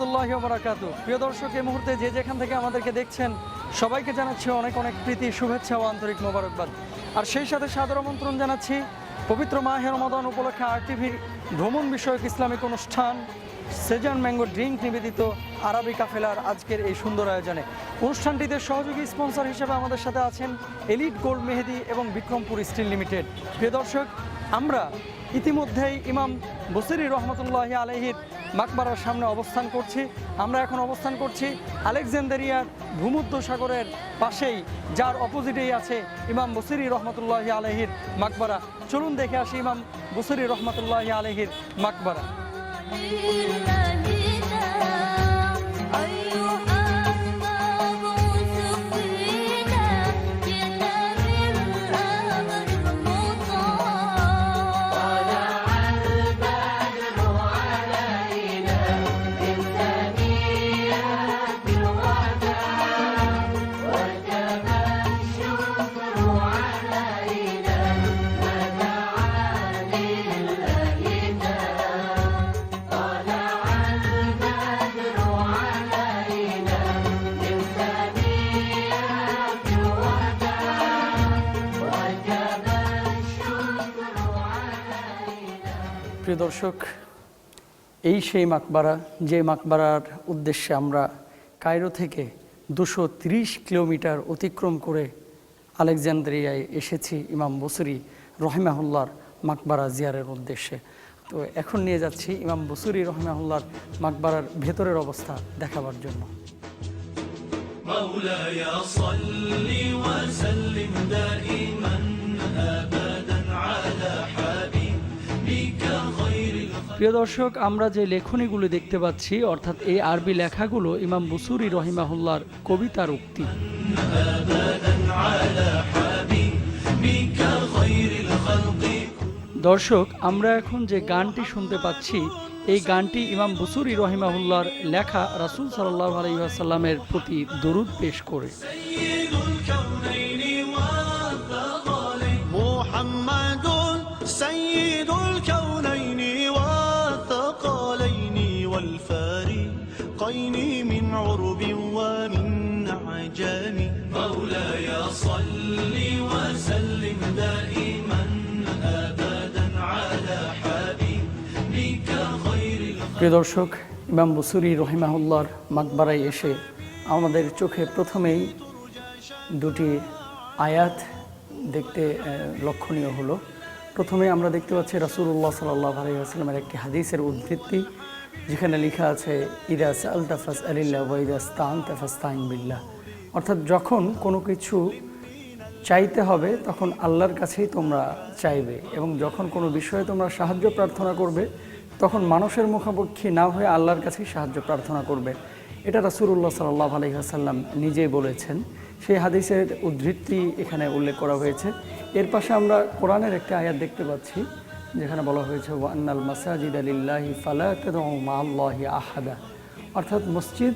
রহমতুল্লাহ বারাকাতু। প্রিয় দর্শক, এই মুহূর্তে যে যেখান থেকে আমাদেরকে দেখছেন, সবাইকে জানাচ্ছি অনেক অনেক প্রীতি, শুভেচ্ছা ও আন্তরিক মোবারকবাদ। আর সেই সাথে সাদর আমন্ত্রণ জানাচ্ছি পবিত্র মাহে রমাদান উপলক্ষে আর টিভির ভ্রমণ বিষয়ক ইসলামিক অনুষ্ঠান, সেজান ম্যাঙ্গো ড্রিঙ্ক নিবেদিত আরবি কাফেলার আজকের এই সুন্দর আয়োজনে। অনুষ্ঠানটিতে সহযোগী স্পন্সর হিসেবে আমাদের সাথে আছেন এলিট গোল্ড মেহেদি এবং বিক্রমপুর স্টিল লিমিটেড। প্রিয় দর্শক আমরা ইতিমধ্যেই ইমাম বসিরি রহমতুল্লাহ আলহির মাকবারার সামনে অবস্থান করছি। আমরা এখন অবস্থান করছি আলেকজান্দারিয়ার ভূমধ্য সাগরের পাশেই, যার অপোজিটেই আছে ইমাম বসিরি রহমতুল্লাহ আলহির মাকবারা। চলুন দেখে আসি ইমাম বসিরি রহমতুল্লাহ আলহির মাকবারা। প্রিয় দর্শক এই সেই মাকবারা যে মাকবারার উদ্দেশ্যে আমরা কায়রো থেকে দুশো ত্রিশ কিলোমিটার অতিক্রম করে আলেকজান্দ্রিয়ায় এসেছি ইমাম বসুরি রহিমাহুল্লার মাকবারা জিয়ারের উদ্দেশ্যে তো এখন নিয়ে যাচ্ছি ইমাম বসুরি রহিমাহুল্লার মাকবারার ভেতরের অবস্থা দেখাবার জন্য مولاي صل وسلم دائما প্রিয় দর্শক, আমরা যে লেখনীগুলো দেখতে পাচ্ছি, অর্থাৎ এই আরবি লেখাগুলো ইমাম বুসুরি রহিমাহুল্লার কবিতার উক্তি। দর্শক, আমরা এখন যে গানটি শুনতে পাচ্ছি, এই গানটি ইমাম বুসুরি রহিমাহুল্লার লেখা রাসুল সাল্লাহ আলহিহাসাল্লামের প্রতি দরুদ পেশ করে। প্রিয় দর্শক, ইমাম বুসুরি রহিমাহুল্লার মাকবারায় এসে আমাদের চোখে প্রথমেই দুটি আয়াত দেখতে লক্ষণীয় হলো। প্রথমে আমরা দেখতে পাচ্ছি রাসূলুল্লাহ সাল্লাহ আলাইসাল্লামের একটি হাদিসের উদ্ধৃতি, যেখানে লেখা আছে, ইদা আলতাফাস আলিল্লাহ ওয়াইদা স্তান তাফাস্তাইন বিল্লাহ। অর্থাৎ যখন কোনো কিছু চাইতে হবে, তখন আল্লাহর কাছেই তোমরা চাইবে এবং যখন কোনো বিষয়ে তোমরা সাহায্য প্রার্থনা করবে তখন মানুষের মুখাপক্ষী না হয়ে আল্লাহর কাছেই সাহায্য প্রার্থনা করবে। এটা রাসূলুল্লাহ সাল্লাহ আলহিহাসাল্লাম নিজেই বলেছেন। সেই হাদিসের উদ্ধৃতি এখানে উল্লেখ করা হয়েছে। এর পাশে আমরা কোরআনের একটি আয়াত দেখতে পাচ্ছি, যেখানে বলা হয়েছে ওয়ান্নাল মাসাজিদ আলিল্লাহি ফালা আল্লাহি আহাদা। অর্থাৎ মসজিদ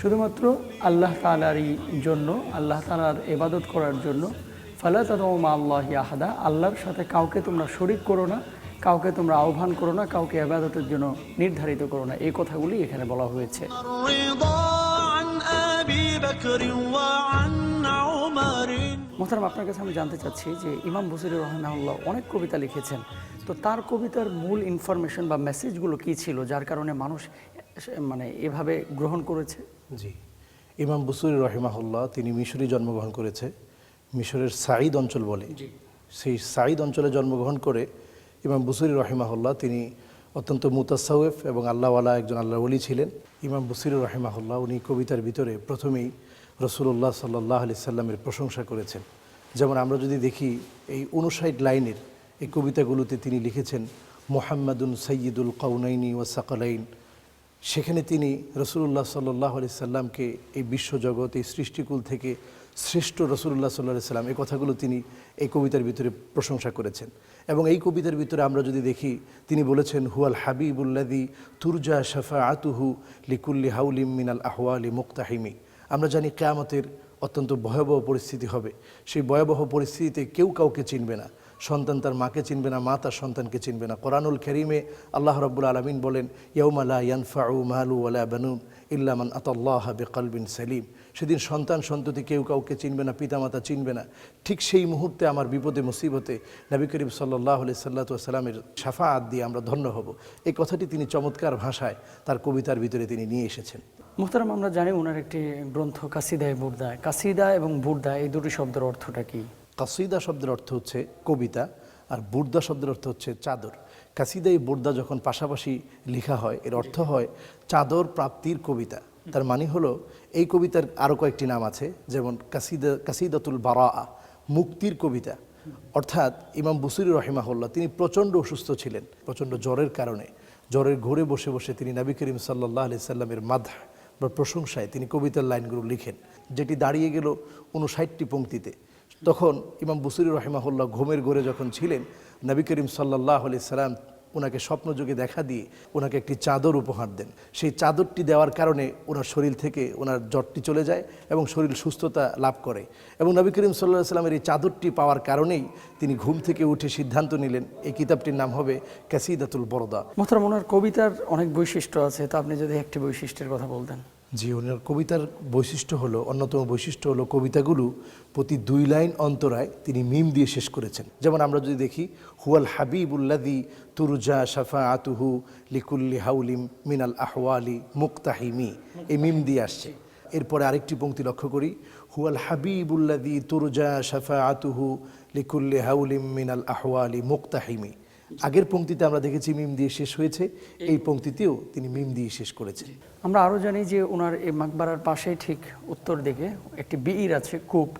শুধুমাত্র আল্লাহ তালারই জন্য, আল্লাহ তালার এবাদত করার জন্য, ফালা তাদমা আল্লাহি আহাদা। আল্লাহর সাথে কাউকে তোমরা শরিক করো না কাউকে তোমরা আহ্বান করো না কাউকে আবাদতের জন্য নির্ধারিত করো না। এই কথাগুলি এখানে বলা হয়েছে। মোহতারাম আপনার কাছে আমি জানতে চাচ্ছি যে ইমাম বসির রহমাউল্লাহ অনেক কবিতা লিখেছেন। তো তার কবিতার মূল ইনফরমেশন বা মেসেজগুলো কি ছিল যার কারণে মানুষ মানে এভাবে গ্রহণ করেছে? জি। ইমাম বসুর রহিমাহুল্লাহ তিনি মিশরে জন্মগ্রহণ করেছে। মিশরের সাঈদ অঞ্চল বলে। সেই সাঈদ অঞ্চলে জন্মগ্রহণ করে ইমাম বুসুরি রহিমাহুল্লাহ, তিনি অত্যন্ত মুতাসাউফ এবং আল্লাহওয়ালা একজন আল্লাহ ওলি ছিলেন। ইমাম বুসুরি রহিমাহুল্লাহ, উনি কবিতার ভিতরে প্রথমেই রসুল্লাহ সাল্লাহ আলি সাল্লামের প্রশংসা করেছেন। যেমন আমরা যদি দেখি, এই উনষাট লাইনের এই কবিতাগুলোতে তিনি লিখেছেন, মোহাম্মদুন সৈয়দুল কাউনাইনি ও সাকালাইন। সেখানে তিনি রসুল্লাহ সাল্লাহ আলি সাল্লামকে এই বিশ্বজগৎ, এই সৃষ্টিকুল থেকে শ্রেষ্ঠ রসুল্লাহ সাল্লাহ সাল্লাম, এই কথাগুলো তিনি এই কবিতার ভিতরে প্রশংসা করেছেন। এবং এই কবিতার ভিতরে আমরা যদি দেখি, তিনি বলেছেন, হুয়াল হাবিবুল্লাদি তুরজা শাফা আতুহু লিকুল্লি হাউলিম মিনাল আহওয়ালি মুক্তাহিমি। আমরা জানি কেয়ামতের অত্যন্ত ভয়াবহ পরিস্থিতি হবে। সেই ভয়াবহ পরিস্থিতিতে কেউ কাউকে চিনবে না। সন্তান তার মাকে চিনবে না, মা তার সন্তানকে চিনবে না। কোরআনুল করিমে আল্লাহ রব্বুল আলমিন বলেন ইয়ৌমালা ইয়ানফাউ মালু ওয়ালা বানুন ইল্লামান আতাল্লাহ বেকলবিন সেলিম। সেদিন সন্তান সন্ততি কেউ কাউকে চিনবে না পিতামাতা চিনবে না। ঠিক সেই মুহূর্তে আমার বিপদে মুসিবতে নবী করিম সাল্লাহ আলি সাল্লাতু সাল্লামের সাফাআত দিয়ে আমরা ধন্য হব। এই কথাটি তিনি চমৎকার ভাষায় তার কবিতার ভিতরে তিনি নিয়ে এসেছেন। মুহতারাম আমরা জানি ওনার একটি গ্রন্থ কাসিদায় বুর্দা। কাসিদা এবং বুর্দা এই দুটি শব্দের অর্থটা কি? কাসিদা শব্দের অর্থ হচ্ছে কবিতা আর বুর্দা শব্দের অর্থ হচ্ছে চাদর। কাসিদা এই বুর্দা যখন পাশাপাশি লেখা হয় এর অর্থ হয় চাদর প্রাপ্তির কবিতা। তার মানে হলো, এই কবিতার আরও কয়েকটি নাম আছে, যেমন কাসিদা, কাসিদাতুল বারা মুক্তির কবিতা। অর্থাৎ ইমাম বুসুরি রহিমাহুল্লাহ তিনি প্রচণ্ড অসুস্থ ছিলেন, প্রচণ্ড জ্বরের কারণে। জ্বরের ঘুরে বসে বসে তিনি নবী করিম সাল্লাহ আলি সাল্লামের মাধা বা প্রশংসায় তিনি কবিতার লাইনগুলো লিখেন, যেটি দাঁড়িয়ে গেল উনষাটটি পংক্তিতে। তখন ইমাম বুসুরি রহিমাহুল্লাহ ঘুমের ঘরে যখন ছিলেন, নবী করিম সাল্লাহ আলি সাল্লাম ওনাকে স্বপ্নযোগে দেখা দিয়ে ওনাকে একটি চাদর উপহার দেন। সেই চাদরটি দেওয়ার কারণে ওনার শরীর থেকে ওনার জ্বরটি চলে যায় এবং শরীর সুস্থতা লাভ করে এবং নবী করিম সাল্লাহ সাল্লামের এই চাদরটি পাওয়ার কারণেই তিনি ঘুম থেকে উঠে সিদ্ধান্ত নিলেন, এই কিতাবটির নাম হবে ক্যাসিদাতুল বরদা। মোহতারাম, ওনার কবিতার অনেক বৈশিষ্ট্য আছে, তা আপনি যদি একটি বৈশিষ্ট্যের কথা বলতেন। জি, ওনার কবিতার বৈশিষ্ট্য হলো, অন্যতম বৈশিষ্ট্য হলো কবিতাগুলো প্রতি দুই লাইন অন্তরায় তিনি মিম দিয়ে শেষ করেছেন। যেমন আমরা যদি দেখি, হুয়াল হাবিবুল্লাদি তুরজা সাফা আতুহু লিকুল্লি হাউলিম মিনাল আহওয়ালি মুক্তাহিমি। এই মিম দিয়ে আসছে। এরপরে আরেকটি পংক্তি লক্ষ্য করি, হুয়াল হাবিবুল্লাদি তুরজা সাফা আতুহু লিকুল্লি হাউলিম মিনাল আহওয়ালি মুক্তাহিমি। আগের পংক্তিতে আমরা দেখেছি মিম দিয়ে শেষ হয়েছে এই পংক্তিতেও তিনি মিম দিয়ে শেষ করেছেন। আমরা আরও জানি যে ওনার এই মাকবারার পাশে ঠিক উত্তর দিকে একটি বিইর আছে কূপ।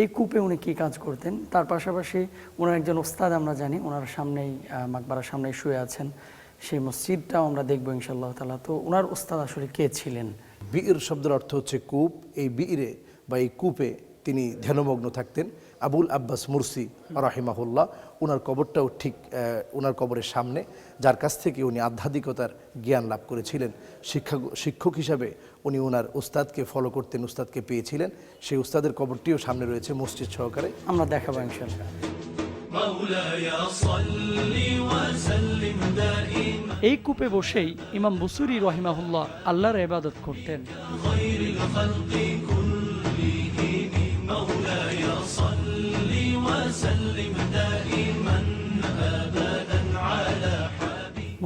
এই কূপে উনি কী কাজ করতেন? তার পাশাপাশি ওনার একজন ওস্তাদ আমরা জানি ওনার সামনেই মাকবারার সামনেই শুয়ে আছেন। সেই মসজিদটাও আমরা দেখব ইনশাল্লাহ তালা তো ওনার ওস্তাদ আসলে কে ছিলেন? বীর শব্দের অর্থ হচ্ছে কূপ। এই বীরে বা এই কূপে তিনি ধ্যানমগ্ন থাকতেন। আবুল আব্বাস মুরসি রাহিমাহুল্লাহ ওনার কবরটাও ঠিক ওনার কবরের সামনে যার কাছ থেকে উনি আধ্যাত্মিকতার জ্ঞান লাভ করেছিলেন। শিক্ষা শিক্ষক হিসাবে উনি ওনার উস্তাদকে ফলো করতেন উস্তাদকে পেয়েছিলেন। সেই উস্তাদের কবরটিও সামনে রয়েছে মসজিদ সহকারে। আমরা দেখাবো এই কূপে বসেই ইমাম বুসুরি রহিমাহুল্লাহ আল্লাহর ইবাদত করতেন।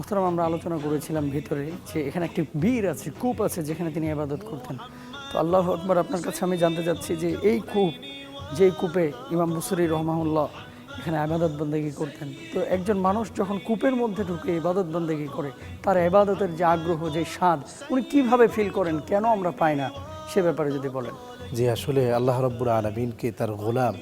মোহতারাম, আমরা আলোচনা করেছিলাম ভিতরে যে এখানে একটি বীর আছে, কূপ আছে যেখানে তিনি ইবাদত করতেন। তো আল্লাহ আকবর, আপনার কাছে আমি জানতে চাচ্ছি যে এই কূপ, যেই কূপে ইমাম বুসুরি রহমাহুল্লাহ এখানে আবাদত বন্দেগি করতেন, তো একজন মানুষ যখন কূপের মধ্যে ঢুকে ইবাদত বন্দেগি করে, তার ইবাদতের যে আগ্রহ, যে স্বাদ, উনি কীভাবে ফিল করেন, কেন আমরা পাই না? সে ব্যাপারে যদি বলেন। যে আসলে আল্লাহ রব্বুর আলমিনকে তার গোলাম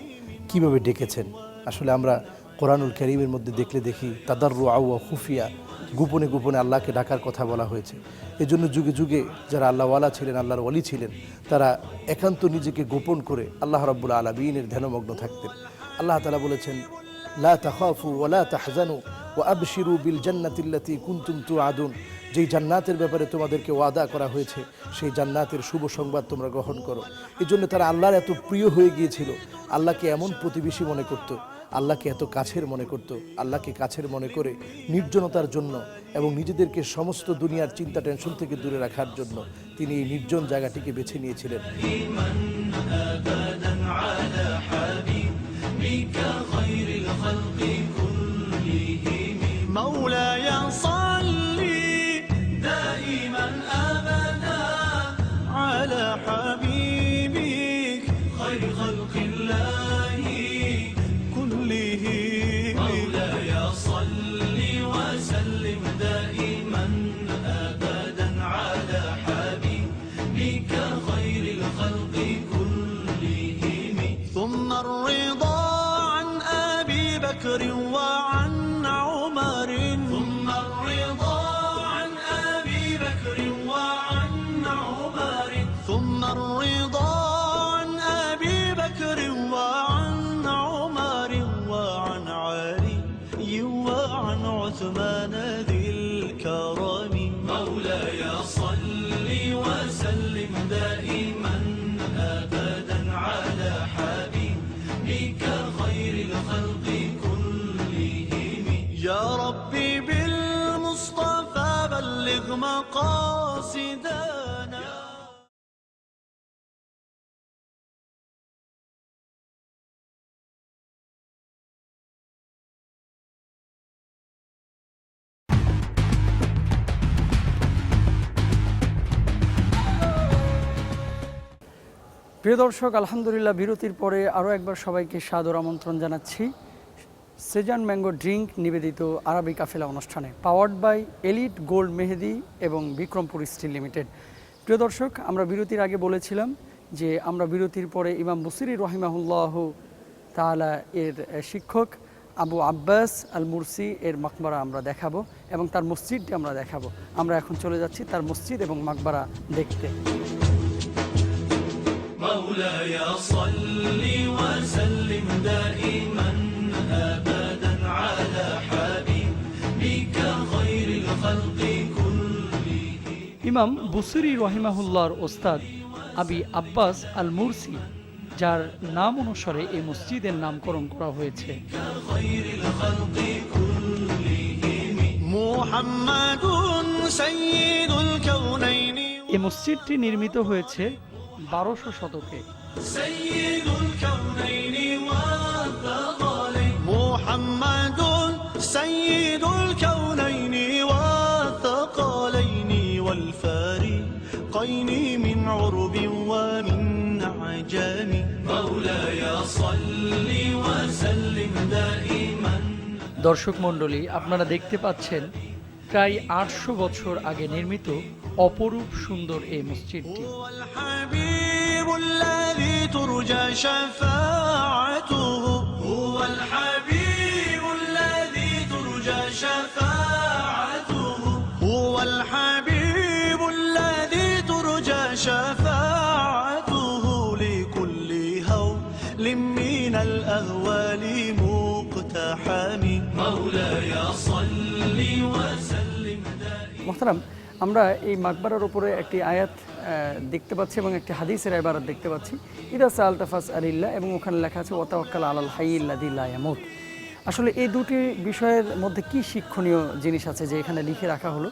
কীভাবে ডেকেছেন? আসলে আমরা কোরআনুল করিমের মধ্যে দেখলে দেখি তাদার আউয়া খুফিয়া গোপনে গোপনে আল্লাহকে ডাকার কথা বলা হয়েছে। এজন্য যুগে যুগে যারা আল্লাহওয়ালা ছিলেন, আল্লাহর ওয়ালি ছিলেন, তারা একান্ত নিজেকে গোপন করে আল্লাহ রব্বুল আলমিনের ধ্যানমগ্ন থাকতেন। আল্লাহ তালা বলেছেন, লা ওয়া আবশিরু বিল জান্নাতিল্লাতি কুনতুম তুআদুন। যেই জান্নাতের ব্যাপারে তোমাদেরকে ওয়াদা করা হয়েছে, সেই জান্নাতের শুভ সংবাদ তোমরা গ্রহণ করো। এই জন্য তারা আল্লাহর এত প্রিয় হয়ে গিয়েছিল, আল্লাহকে এমন প্রতিবেশী মনে করত আল্লাহকে এত কাছের মনে করত আল্লাহকে কাছের মনে করে নির্জনতার জন্য এবং নিজেদেরকে সমস্ত দুনিয়ার চিন্তা টেনশন থেকে দূরে রাখার জন্য তিনি এই নির্জন জায়গাটিকে বেছে নিয়েছিলেন ابدا على حبيبك خير الخلق كلهم مولاي صل مقاصدنا প্রিয় দর্শক আলহামদুলিল্লাহ বিরতির পরে আরও একবার সবাইকে সাদর আমন্ত্রণ জানাচ্ছি সেজান ম্যাঙ্গো ড্রিঙ্ক নিবেদিত আরবি কাফেলা অনুষ্ঠানে powered by elite gold Mehedi এবং বিক্রমপুর স্টিল লিমিটেড প্রিয় দর্শক আমরা বিরতির আগে বলেছিলাম যে আমরা বিরতির পরে ইমাম বুসিরি রহিমাহুল্লাহ তাআলা এর আহ, শিক্ষক আবু আব্বাস আল মুরসি এর মাকবারা আমরা দেখাবো এবং তার মসজিদটি আমরা দেখাবো আমরা এখন চলে যাচ্ছি তার মসজিদ এবং মাকবারা দেখতে مولاي صل وسلم دائما ইমাম বুসুরি রহিমাহুল্লার ওস্তাদ আবি আব্বাস আল মুরসি যার নাম অনুসারে এই মসজিদের নামকরণ করা হয়েছে। এই মসজিদটি নির্মিত হয়েছে বারোশো শতকে। عرب ومن عجم مولاي صل وسلم دائما দর্শক মণ্ডলী আপনারা দেখতে পাচ্ছেন প্রায় আটশো বছর আগে নির্মিত অপরূপ সুন্দর এই মসজিদটি هو الحبيب الذي ترجى شفاعته هو الحبيب সালাম, আমরা এই মাকবারার উপরে একটি আয়াত দেখতে পাচ্ছি এবং একটি হাদিসের আয়াত দেখতে পাচ্ছি। ইদাস আলতাফাস আলিল্লা এবং ওখানে লেখা আছে ওতাওয়াক্কাল আলাল হাইল্লাদিল্লামত আসলে এই দুটি বিষয়ের মধ্যে কি শিক্ষণীয় জিনিস আছে যে এখানে লিখে রাখা হলো?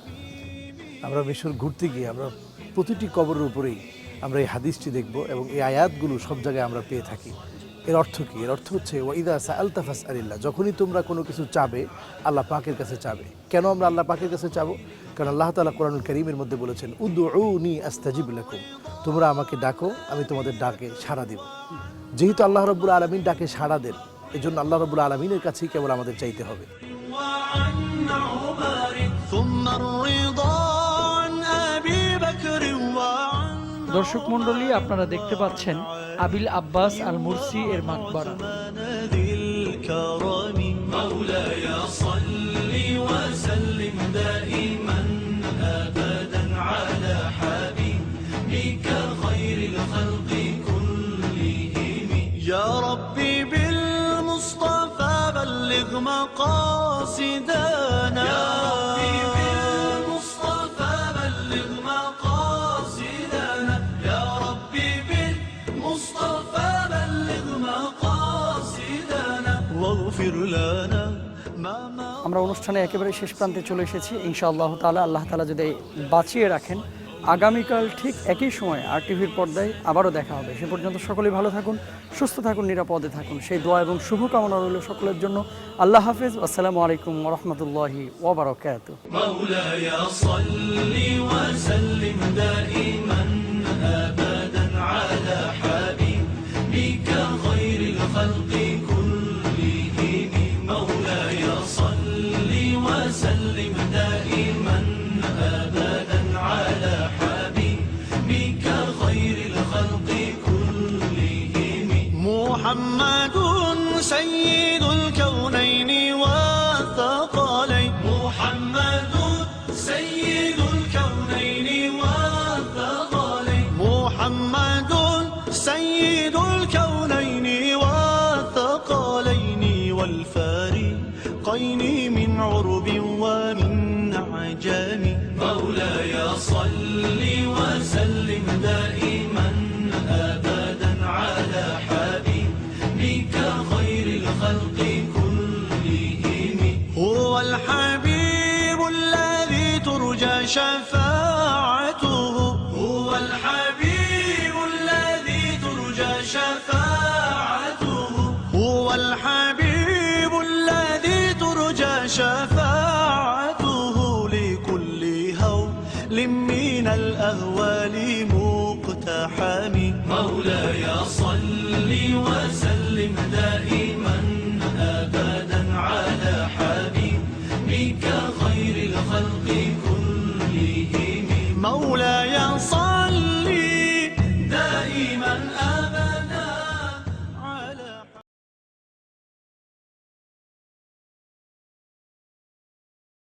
আমরা মিশর ঘুরতে গিয়ে আমরা প্রতিটি কবরের উপরেই আমরা এই হাদিসটি দেখব এবং এই আয়াতগুলো সব জায়গায় আমরা পেয়ে থাকি। এর অর্থ কি? এর অর্থ হচ্ছে, ওয়াইদা আলতাফাস আলিল্লাহ যখনই তোমরা কোনো কিছু চাবে, আল্লাহ পাকের কাছে চাবে। কেন আমরা আল্লাহ পাকের কাছে চাবো? কারণ আল্লাহ তালা কোরআনুল করিমের মধ্যে বলেছেন উদ্দুনি আস্তাজিব লাকুম তোমরা আমাকে ডাকো, আমি তোমাদের ডাকে সাড়া দেব। যেহেতু আল্লাহ রব্বুল আলমিন ডাকে সাড়া দেন এই জন্য আল্লাহ রব্বুল আলমিনের কাছেই কেবল আমাদের চাইতে হবে। দর্শক মণ্ডলী আপনারা দেখতে পাচ্ছেন আবিল আব্বাস আল মুরসি এর মাকবারা ذي الكرم مولاي আমরা অনুষ্ঠানে একেবারে শেষ প্রান্তে চলে এসেছি ইনশাআল্লাহ তালা আল্লাহ তালা যদি বাঁচিয়ে রাখেন আগামীকাল ঠিক একই সময় আর টিভির পর্দায় আবারও দেখা হবে সে পর্যন্ত সকলেই ভালো থাকুন সুস্থ থাকুন নিরাপদে থাকুন সেই দোয়া এবং শুভকামনা রইল সকলের জন্য আল্লাহ হাফিজ আসসালামু আলাইকুম রহমতুল্লাহি ওবরাকাত مولاي صل وسلم دائما ابدا على حبيبك خير الخلق والفارقين من عرب ومن عجم مولاي صل وسلم دائما أبدا على حبيبك خير الخلق كلهم. هو الحبيب الذي ترجى شفاعته